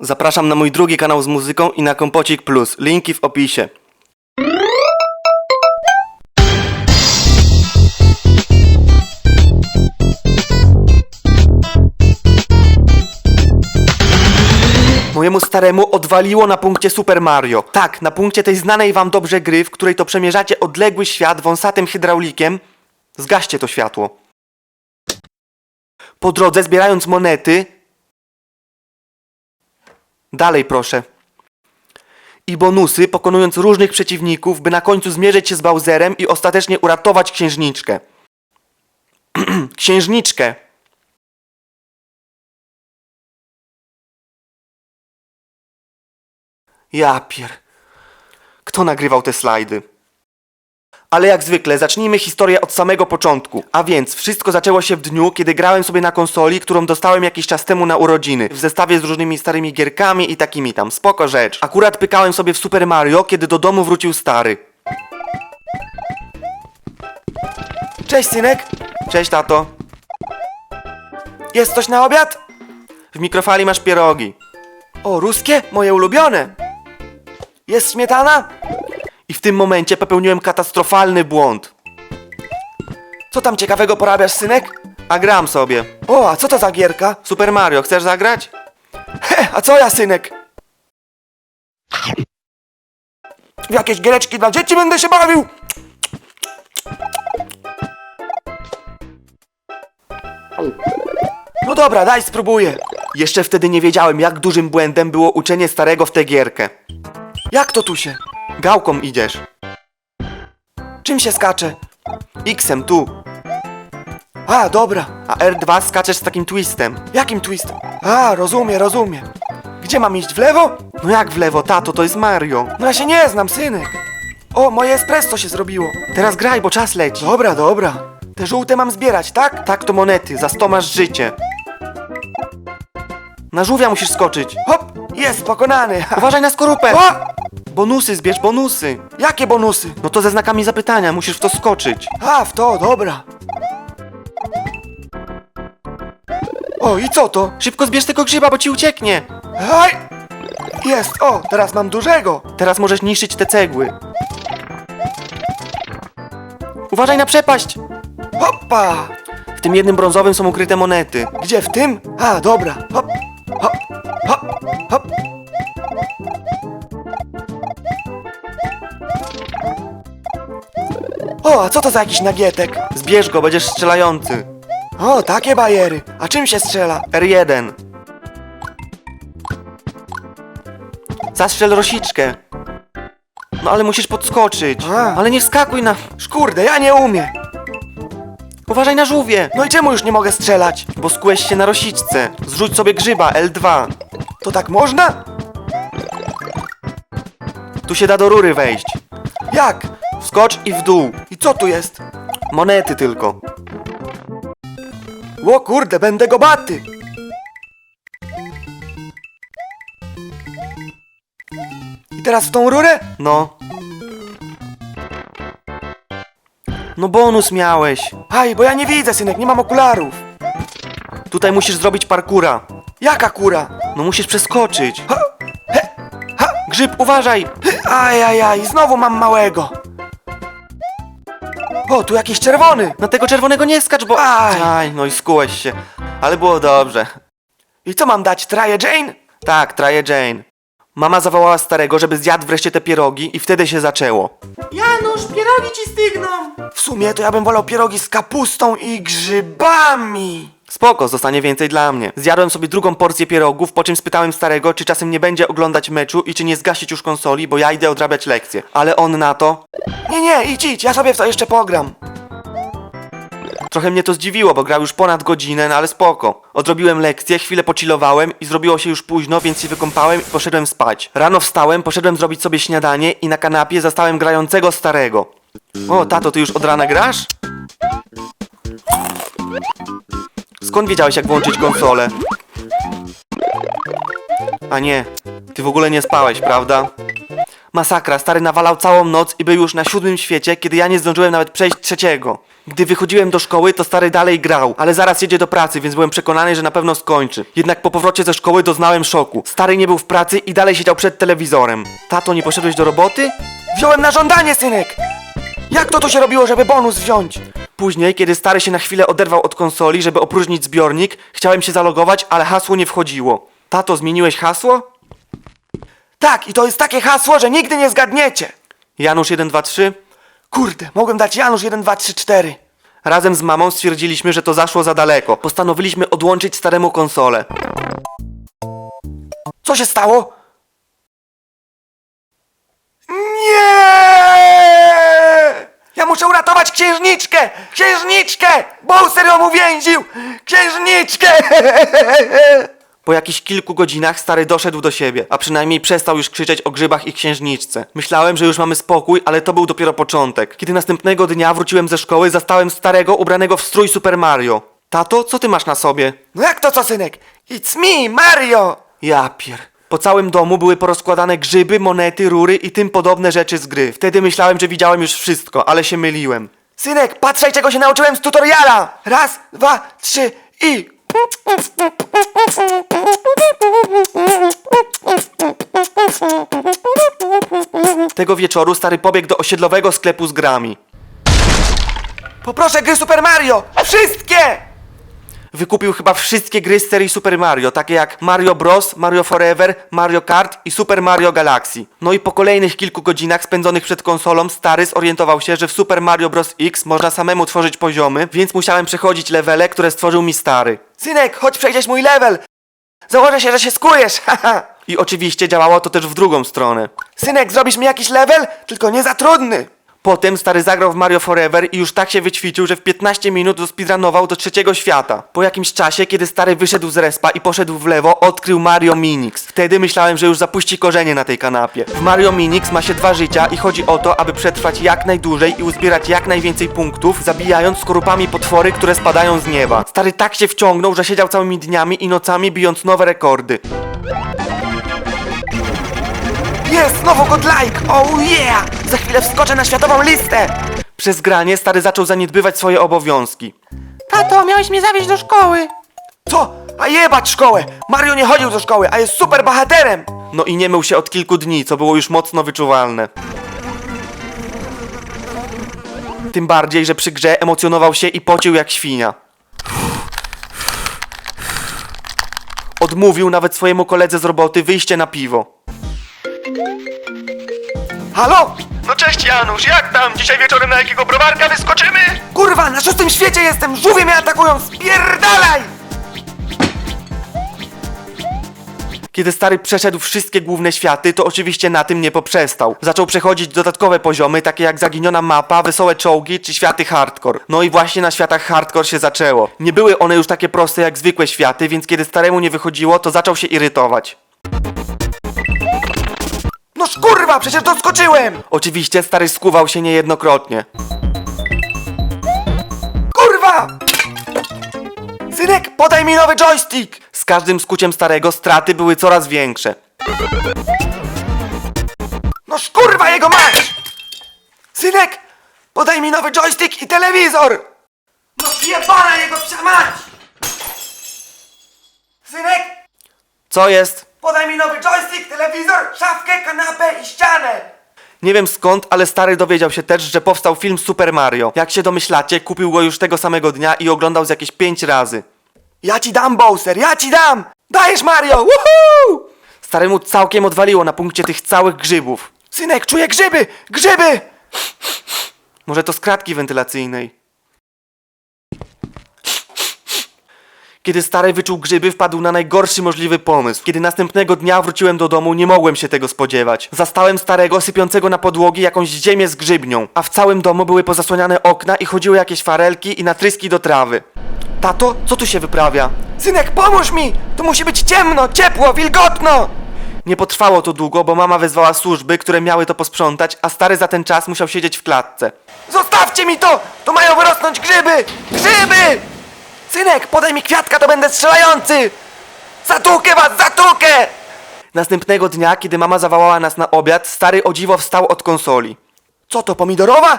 Zapraszam na mój drugi kanał z muzyką i na Kompocik Plus. Linki w opisie. Mojemu staremu odwaliło na punkcie Super Mario. Tak, na punkcie tej znanej wam dobrze gry, w której to przemierzacie odległy świat wąsatym hydraulikiem. Zgaście to światło. Po drodze, zbierając monety. Dalej, proszę. I bonusy, pokonując różnych przeciwników, by na końcu zmierzyć się z Bowserem i ostatecznie uratować księżniczkę. księżniczkę. Ja pier... Kto nagrywał te slajdy? Ale jak zwykle, zacznijmy historię od samego początku. A więc, wszystko zaczęło się w dniu, kiedy grałem sobie na konsoli, którą dostałem jakiś czas temu na urodziny. W zestawie z różnymi starymi gierkami i takimi tam. Spoko rzecz. Akurat pykałem sobie w Super Mario, kiedy do domu wrócił stary. Cześć, synek. Cześć, tato. Jest coś na obiad? W mikrofali masz pierogi. O, ruskie? Moje ulubione. Jest śmietana? I w tym momencie popełniłem katastrofalny błąd. Co tam ciekawego porabiasz, synek? A gram sobie. O, a co to za gierka? Super Mario, chcesz zagrać? He, a co ja, synek? W jakieś giereczki dla dzieci będę się bawił! No dobra, daj spróbuję. Jeszcze wtedy nie wiedziałem, jak dużym błędem było uczenie starego w tę gierkę. Jak to tu się? Gałką idziesz. Czym się skacze? Xem tu. A, dobra. A R2 skaczesz z takim twistem. Jakim twistem? A, rozumiem, rozumiem. Gdzie mam iść? W lewo? No jak w lewo, tato, to jest Mario. No ja się nie znam, synek. O, moje espresso się zrobiło. Teraz graj, bo czas leci. Dobra, dobra. Te żółte mam zbierać, tak? Tak, to monety. Za sto masz życie. Na żółwia musisz skoczyć. Hop! Jest pokonany! Uważaj na skorupę! O! Bonusy zbierz, bonusy! Jakie bonusy? No to ze znakami zapytania, musisz w to skoczyć. A, w to, dobra. O, i co to? Szybko zbierz tego grzyba, bo ci ucieknie. Haj! Jest, o, teraz mam dużego. Teraz możesz niszczyć te cegły. Uważaj na przepaść! Hoppa! W tym jednym brązowym są ukryte monety. Gdzie w tym? A, dobra. Hop, O, a co to za jakiś nagietek? Zbierz go, będziesz strzelający. O, takie bajery. A czym się strzela? R1. Zastrzel rosiczkę. No ale musisz podskoczyć. Ale nie wskakuj na... Szkurde, ja nie umiem. Uważaj na żółwie! No i czemu już nie mogę strzelać? Bo skłeś się na rosiczce. Zrzuć sobie grzyba, L2. To tak można? Tu się da do rury wejść. Jak? Wskocz i w dół. I co tu jest? Monety tylko. O kurde, będę gobaty! I teraz w tą rurę? No. No bonus miałeś. Aj, bo ja nie widzę, synek, nie mam okularów. Tutaj musisz zrobić parkura. Jaka kura? No musisz przeskoczyć. Ha, he, ha, grzyb, uważaj. Aj, aj, aj, znowu mam małego. O, tu jakiś czerwony. Na tego czerwonego nie skacz, bo... Aj, aj no i skułeś się. Ale było dobrze. I co mam dać, traje Jane? Tak, traje Jane. Mama zawołała starego, żeby zjadł wreszcie te pierogi i wtedy się zaczęło. Janusz, pierogi ci stygną! W sumie to ja bym wolał pierogi z kapustą i grzybami. Spoko, zostanie więcej dla mnie. Zjadłem sobie drugą porcję pierogów, po czym spytałem starego, czy czasem nie będzie oglądać meczu i czy nie zgasić już konsoli, bo ja idę odrabiać lekcje. Ale on na to... Nie, nie, idź, idź, ja sobie w to jeszcze pogram. Trochę mnie to zdziwiło, bo grał już ponad godzinę, no ale spoko. Odrobiłem lekcję, chwilę pochillowałem i zrobiło się już późno, więc się wykąpałem i poszedłem spać. Rano wstałem, poszedłem zrobić sobie śniadanie i na kanapie zastałem grającego starego. O, tato, ty już od rana grasz? Skąd wiedziałeś, jak włączyć konsolę? A nie, ty w ogóle nie spałeś, prawda? Masakra, stary nawalał całą noc i był już na siódmym świecie, kiedy ja nie zdążyłem nawet przejść trzeciego. Gdy wychodziłem do szkoły, to stary dalej grał, ale zaraz jedzie do pracy, więc byłem przekonany, że na pewno skończy. Jednak po powrocie ze szkoły doznałem szoku. Stary nie był w pracy i dalej siedział przed telewizorem. Tato, nie poszedłeś do roboty? Wziąłem na żądanie, synek! Jak to tu się robiło, żeby bonus wziąć? Później, kiedy stary się na chwilę oderwał od konsoli, żeby opróżnić zbiornik, chciałem się zalogować, ale hasło nie wchodziło. Tato, zmieniłeś hasło? Tak, i to jest takie hasło, że nigdy nie zgadniecie. Janusz 123? Kurde, mogłem dać Janusz 1, 2, 3, 4. Razem z mamą stwierdziliśmy, że to zaszło za daleko. Postanowiliśmy odłączyć staremu konsolę. Co się stało? Nie! Muszę uratować księżniczkę! Księżniczkę! Bowser ją uwięził! Księżniczkę! Po jakichś kilku godzinach stary doszedł do siebie, a przynajmniej przestał już krzyczeć o grzybach i księżniczce. Myślałem, że już mamy spokój, ale to był dopiero początek. Kiedy następnego dnia wróciłem ze szkoły, zastałem starego ubranego w strój Super Mario. Tato, co ty masz na sobie? No jak to co, synek? It's me, Mario! Ja pier... Po całym domu były porozkładane grzyby, monety, rury i tym podobne rzeczy z gry. Wtedy myślałem, że widziałem już wszystko, ale się myliłem. Synek, patrzaj czego się nauczyłem z tutoriala! Raz, dwa, trzy i... Tego wieczoru stary pobiegł do osiedlowego sklepu z grami. Poproszę gry Super Mario! Wszystkie! Wykupił chyba wszystkie gry z serii Super Mario, takie jak Mario Bros, Mario Forever, Mario Kart i Super Mario Galaxy. No i po kolejnych kilku godzinach spędzonych przed konsolą, stary zorientował się, że w Super Mario Bros X można samemu tworzyć poziomy, więc musiałem przechodzić levele, które stworzył mi stary. Synek, chodź przejdziesz mój level! Założę się, że się skujesz, haha! I oczywiście działało to też w drugą stronę. Synek, zrobisz mi jakiś level? Tylko nie za trudny! Potem stary zagrał w Mario Forever i już tak się wyćwiczył, że w 15 minut speedrunował do trzeciego świata. Po jakimś czasie, kiedy stary wyszedł z respa i poszedł w lewo, odkrył Mario Minix. Wtedy myślałem, że już zapuści korzenie na tej kanapie. W Mario Minix ma się dwa życia i chodzi o to, aby przetrwać jak najdłużej i uzbierać jak najwięcej punktów, zabijając skorupami potwory, które spadają z nieba. Stary tak się wciągnął, że siedział całymi dniami i nocami bijąc nowe rekordy. Jest, znowu godlike! Oh yeah! Za chwilę wskoczę na światową listę! Przez granie stary zaczął zaniedbywać swoje obowiązki. Tato, miałeś mnie zawieźć do szkoły! Co? A jebać szkołę! Mario nie chodził do szkoły, a jest super bohaterem! No i nie mył się od kilku dni, co było już mocno wyczuwalne. Tym bardziej, że przy grze emocjonował się i pocił jak świnia. Odmówił nawet swojemu koledze z roboty wyjście na piwo. Halo? No cześć Janusz, jak tam? Dzisiaj wieczorem na jakiego browarka wyskoczymy? Kurwa, na szóstym świecie jestem! Żółwie mnie atakują! Spierdalaj! Kiedy stary przeszedł wszystkie główne światy, to oczywiście na tym nie poprzestał. Zaczął przechodzić dodatkowe poziomy, takie jak zaginiona mapa, wesołe czołgi czy światy hardcore. No i właśnie na światach hardcore się zaczęło. Nie były one już takie proste jak zwykłe światy, więc kiedy staremu nie wychodziło, to zaczął się irytować. No kurwa, przecież doskoczyłem! Oczywiście stary skuwał się niejednokrotnie. Kurwa! Synek, podaj mi nowy joystick! Z każdym skuciem starego straty były coraz większe. No kurwa jego mać! Synek, podaj mi nowy joystick i telewizor! No jebana jego psia mać! Synek, Co jest? Podaj mi nowy joystick, telewizor, szafkę, kanapę i ścianę! Nie wiem skąd, ale stary dowiedział się też, że powstał film Super Mario. Jak się domyślacie, kupił go już tego samego dnia i oglądał z jakieś 5 razy. Ja ci dam, Bowser, ja ci dam! Dajesz, Mario! Woohoo! Staremu całkiem odwaliło na punkcie tych całych grzybów. Synek, czuję grzyby! Grzyby! Może to z kratki wentylacyjnej. Kiedy stary wyczuł grzyby, wpadł na najgorszy możliwy pomysł. Kiedy następnego dnia wróciłem do domu, nie mogłem się tego spodziewać. Zastałem starego sypiącego na podłogi jakąś ziemię z grzybnią, a w całym domu były pozasłaniane okna i chodziły jakieś farelki i natryski do trawy. Tato, co tu się wyprawia? Synek, pomóż mi! Tu musi być ciemno, ciepło, wilgotno! Nie potrwało to długo, bo mama wezwała służby, które miały to posprzątać, a stary za ten czas musiał siedzieć w klatce. Zostawcie mi to! Tu mają wyrosnąć grzyby! Grzyby! Synek, podaj mi kwiatka, to będę strzelający! Zatłukę was, zatłukę! Następnego dnia, kiedy mama zawołała nas na obiad, stary o dziwo wstał od konsoli. Co to, pomidorowa?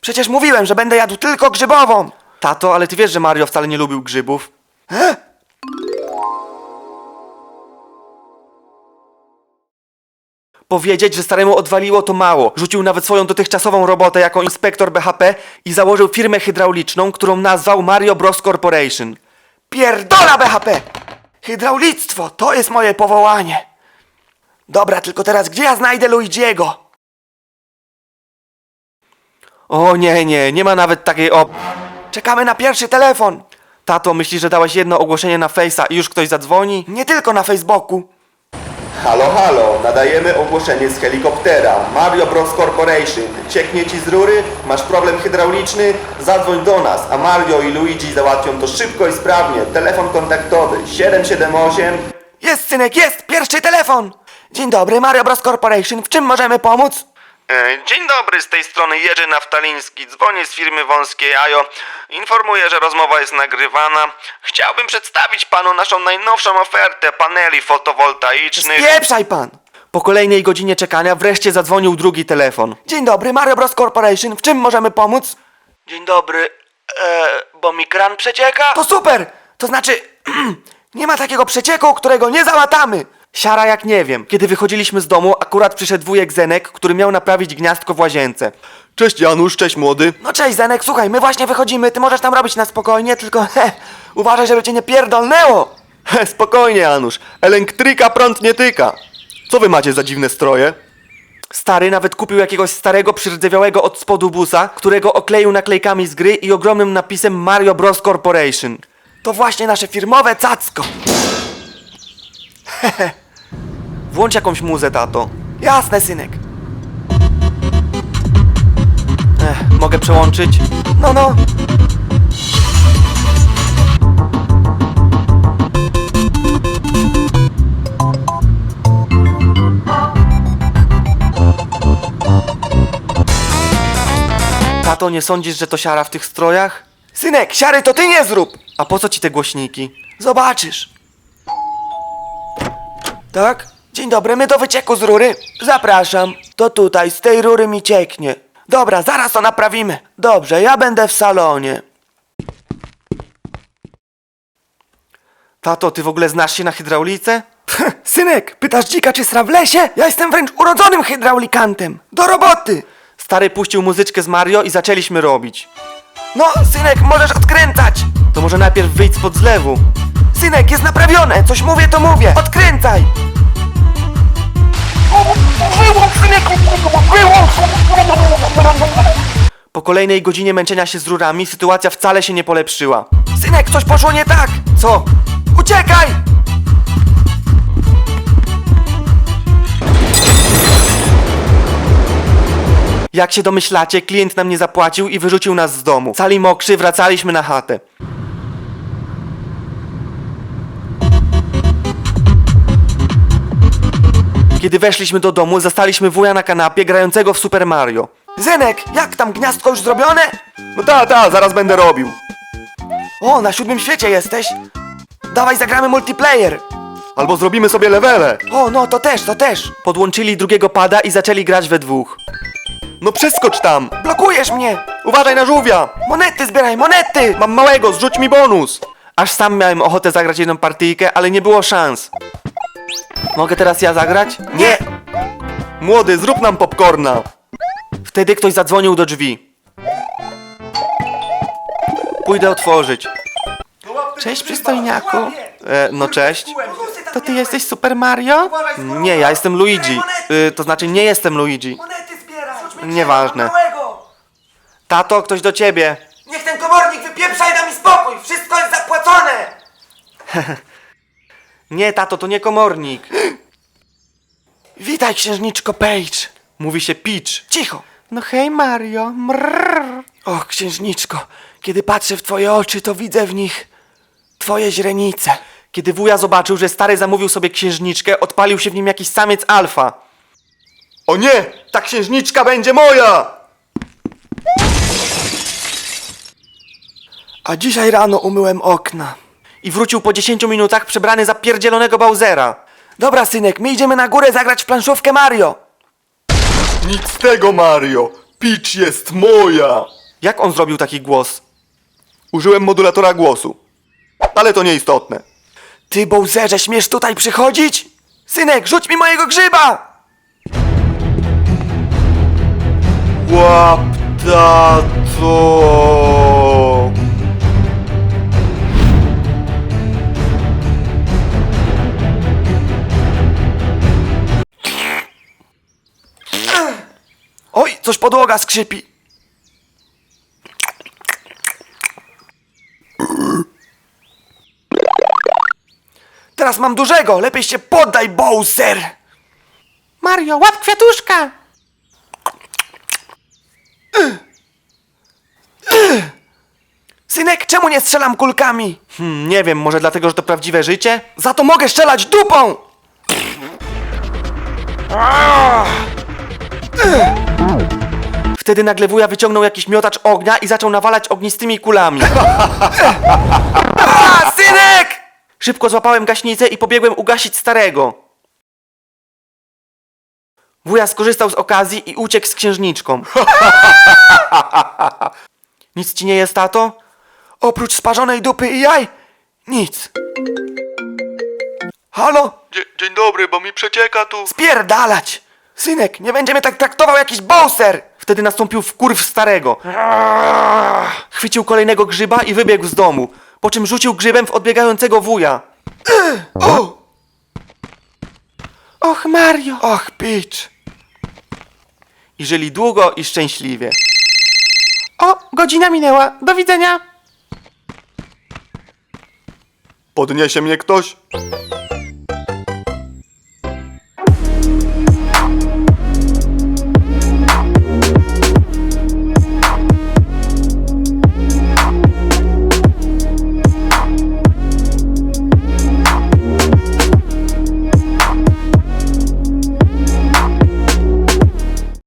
Przecież mówiłem, że będę jadł tylko grzybową. Tato, ale ty wiesz, że Mario wcale nie lubił grzybów. E? Powiedzieć, że staremu odwaliło to mało. Rzucił nawet swoją dotychczasową robotę jako inspektor BHP i założył firmę hydrauliczną, którą nazwał Mario Bros Corporation. Pierdola BHP! Hydraulictwo, to jest moje powołanie. Dobra, tylko teraz gdzie ja znajdę Luigiego? O nie, nie, nie ma nawet takiej op... Czekamy na pierwszy telefon. Tato, myślisz, że dałeś jedno ogłoszenie na Face'a i już ktoś zadzwoni? Nie tylko na Facebooku. Halo, halo, nadajemy ogłoszenie z helikoptera. Mario Bros Corporation. Cieknie ci z rury? Masz problem hydrauliczny? Zadzwoń do nas, a Mario i Luigi załatwią to szybko i sprawnie. Telefon kontaktowy 778 Jest, synek, jest! Pierwszy telefon! Dzień dobry, Mario Bros Corporation. W czym możemy pomóc? E, Dzień dobry, z tej strony Jerzy Naftaliński. Dzwonię z firmy Wąskie Jajo. Informuję, że rozmowa jest nagrywana. Chciałbym przedstawić panu naszą najnowszą ofertę paneli fotowoltaicznych. Spieprzaj pan! Po kolejnej godzinie czekania wreszcie zadzwonił drugi telefon. Dzień dobry, Mario Bros Corporation. W czym możemy pomóc? Dzień dobry, e, bo mi kran przecieka? To super! To znaczy, nie ma takiego przecieku, którego nie załatamy. Siara jak nie wiem. Kiedy wychodziliśmy z domu, akurat przyszedł wujek Zenek, który miał naprawić gniazdko w łazience. Cześć Janusz, cześć młody. No cześć, Zenek, słuchaj, my właśnie wychodzimy, ty możesz tam robić na spokojnie, tylko he, uważaj, żeby cię nie pierdolnęło. He, spokojnie Janusz, elektryka prąd nie tyka. Co wy macie za dziwne stroje? Stary nawet kupił jakiegoś starego, przyrdzewiałego od spodu busa, którego okleił naklejkami z gry i ogromnym napisem Mario Bros Corporation. To właśnie nasze firmowe cacko. Włącz jakąś muzę, tato. Jasne, synek. Ech, mogę przełączyć? No, no. Tato, nie sądzisz, że to siara w tych strojach? Synek, siary to ty nie zrób. A po co ci te głośniki? Zobaczysz. Tak? Dzień dobry, my do wycieku z rury. Zapraszam. To tutaj, z tej rury mi cieknie. Dobra, zaraz to naprawimy. Dobrze, ja będę w salonie. Tato, ty w ogóle znasz się na hydraulice? Synek, pytasz dzika czy sra w lesie? Ja jestem wręcz urodzonym hydraulikantem. Do roboty. Stary puścił muzyczkę z Mario i zaczęliśmy robić. No, synek, możesz odkręcać. To może najpierw wyjdź spod zlewu. Synek, jest naprawione. Coś mówię, to mówię. Odkręcaj. Po kolejnej godzinie męczenia się z rurami sytuacja wcale się nie polepszyła. Synek, coś poszło nie tak. Co? Uciekaj! Jak się domyślacie, klient nam nie zapłacił i wyrzucił nas z domu. Cali mokrzy, wracaliśmy na chatę. Kiedy weszliśmy do domu, zastaliśmy wuja na kanapie grającego w Super Mario. Zenek, jak tam gniazdko już zrobione? No ta, ta, zaraz będę robił. O, na siódmym świecie jesteś? Dawaj zagramy multiplayer. Albo zrobimy sobie levele. O, no to też, to też. Podłączyli drugiego pada i zaczęli grać we dwóch. No przeskocz tam! Blokujesz mnie. Uważaj na żółwia! Monety zbieraj, monety. Mam małego, zrzuć mi bonus! Aż sam miałem ochotę zagrać jedną partyjkę, ale nie było szans. Mogę teraz ja zagrać? Nie. Młody, zrób nam popcorna! Wtedy ktoś zadzwonił do drzwi. Pójdę otworzyć. Cześć, przystojniaku. E, no cześć. To ty jesteś Super Mario? Nie, ja jestem Luigi. Y, to znaczy nie jestem Luigi. Monety zbieraj. Nieważne. Tato, ktoś do ciebie. Niech ten komornik wypieprza i da mi spokój. Wszystko jest zapłacone. Nie, tato, to nie komornik. Witaj, księżniczko Page. Mówi się Peach. Cicho. No hej Mario, mrrr. Och, księżniczko, kiedy patrzę w twoje oczy, to widzę w nich twoje źrenice. Kiedy wuja zobaczył, że stary zamówił sobie księżniczkę, odpalił się w nim jakiś samiec alfa. O nie! Ta księżniczka będzie moja! A dzisiaj rano umyłem okna. I wrócił po 10 minutach przebrany za pierdzielonego Bowsera. Dobra, synek, my idziemy na górę zagrać w planszówkę Mario. Nic z tego, Mario! Peach jest moja! Jak on zrobił taki głos? Użyłem modulatora głosu. Ale to nieistotne. Ty, Bowserze, śmiesz tutaj przychodzić? Synek, rzuć mi mojego grzyba! Łap, tato! Coś podłoga skrzypi. Teraz mam dużego, lepiej się poddaj, Bowser! Mario, łap kwiatuszka! Synek, czemu nie strzelam kulkami? Hmm, nie wiem, może dlatego, że to prawdziwe życie? Za to mogę strzelać dupą! Wtedy nagle wuja wyciągnął jakiś miotacz ognia i zaczął nawalać ognistymi kulami. A, synek! Szybko złapałem gaśnicę i pobiegłem ugasić starego. Wuja skorzystał z okazji i uciekł z księżniczką. Nic ci nie jest, tato? Oprócz sparzonej dupy i jaj, nic. Halo? Dzień, dzień dobry, bo mi przecieka tu. Spierdalać! Synek, nie będzie mnie tak traktował jakiś Bowser! Wtedy nastąpił wkurw starego. Chwycił kolejnego grzyba i wybiegł z domu, po czym rzucił grzybem w odbiegającego wuja. O! Och, Mario! Och, Peach! I żyli długo i szczęśliwie. O, godzina minęła. Do widzenia. Podniesie mnie ktoś?